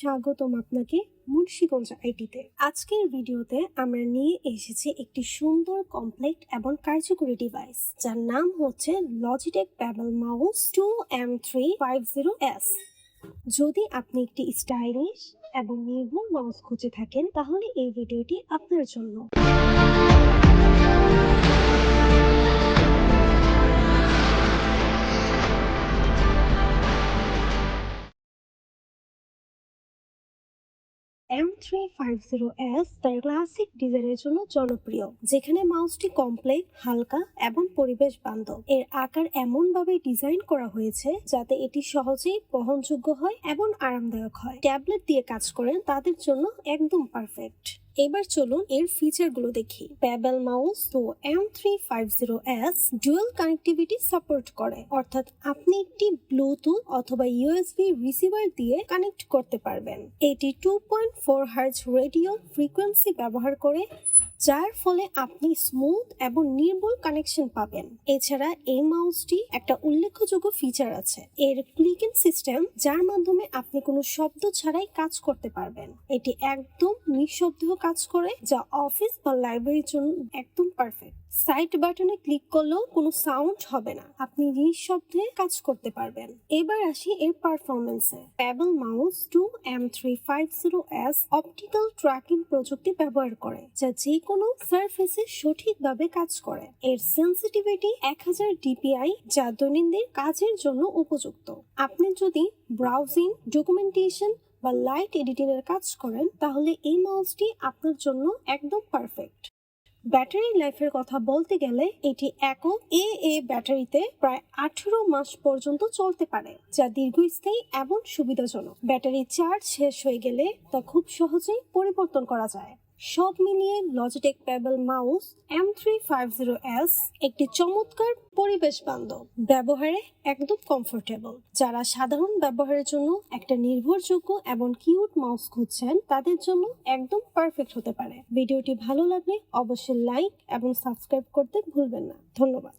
স্বাগতম আপনাকে মুন্সিগঞ্জ আইটিতে। আজকের ভিডিওতে আমরা নিয়ে এসেছি একটি সুন্দর কমপ্লেক্ট এবং কার্যকরী ডিভাইস যার নাম হচ্ছে Logitech Pebble mouse two M three five zero S যদি আপনি একটি স্টাইলিশ এবং নির্ভুল মাউস খুঁজে থাকেন, তাহলে এই ভিডিওটি আপনার জন্য। M three five zero S তার ক্লাসিক ডিজাইনের জন্য জনপ্রিয়, যেখানে মাউসটি কমপ্লেক্স হালকা এবং পরিবেশ বান্ধব। এর আকার এমনভাবে ডিজাইন করা হয়েছে যাতে এটি সহজেই বহনযোগ্য হয় এবং আরামদায়ক হয়। ট্যাবলেট দিয়ে কাজ করেন, তাদের জন্য একদম পারফেক্ট এবার চলুন এর ফিচারগুলো দেখি। প্যাবেল মাউস তো M three five zero S dual connectivity support করে। অর্থাৎ আপনি একটি ব্লুটুথ অথবা ইউএসবি রিসিভার দিয়ে কানেক্ট করতে পারবেন। এটি two point four hertz radio frequency ব্যবহার করে যার ফলে আপনি স্মুথ এবং নির্ভুল কানেকশন পাবেন। এছাড়া এই মাউসটি একটা উল্লেখযোগ্য ফিচার আছে। এর ক্লিকিং সিস্টেম যার মাধ্যমে আপনি কোনো শব্দ ছাড়াই কাজ করতে পারবেন। এটি একদম নিঃশব্দ কাজ করে, যা অফিস বা লাইব্রেরির জন্য একদম পারফেক্ট সাইড বাটনে ক্লিক করলেও কোনো সাউন্ড হবে না। আপনি নিঃশব্দে কাজ করতে পারবেন। এবার আসি এর পারফরমেন্সে Pebble mouse two M three five zero S optical tracking প্রযুক্তি ব্যবহার করে, যা যে কোনো সারফেসে সঠিকভাবে কাজ করে। এর সেন্সিটিভিটি এক হাজার ডিপিআই যা দৈনন্দিন কাজের জন্য উপযুক্ত। আপনি যদি ব্রাউজিং ডকুমেন্টেশন বা লাইট এডিটিং এর কাজ করেন, তাহলে এই মাউসটি আপনার জন্য একদম পারফেক্ট ব্যাটারি লাইফের কথা বলতে গেলে এটি একক এ এ ব্যাটারিতে প্রায় আঠেরো মাস পর্যন্ত চলতে পারে, যা দীর্ঘস্থায়ী এবং সুবিধাজনক। ব্যাটারি চার্জ শেষ হয়ে গেলে তা খুব সহজেই পরিবর্তন করা যায়। সব মিলিয়ে Logitech Pebble mouse M three five zero S একটি চমৎকার পরিবেশ বান্ধব। ব্যবহারে একদম কমফোর্টেবল যারা সাধারণ ব্যবহারের জন্য একটা নির্ভরযোগ্য এবং কিউট মাউস খুঁজছেন, তাদের জন্য একদম পারফেক্ট হতে পারে। ভিডিওটি ভালো লাগলে অবশ্যই লাইক এবং সাবস্ক্রাইব করতে ভুলবেন না। ধন্যবাদ।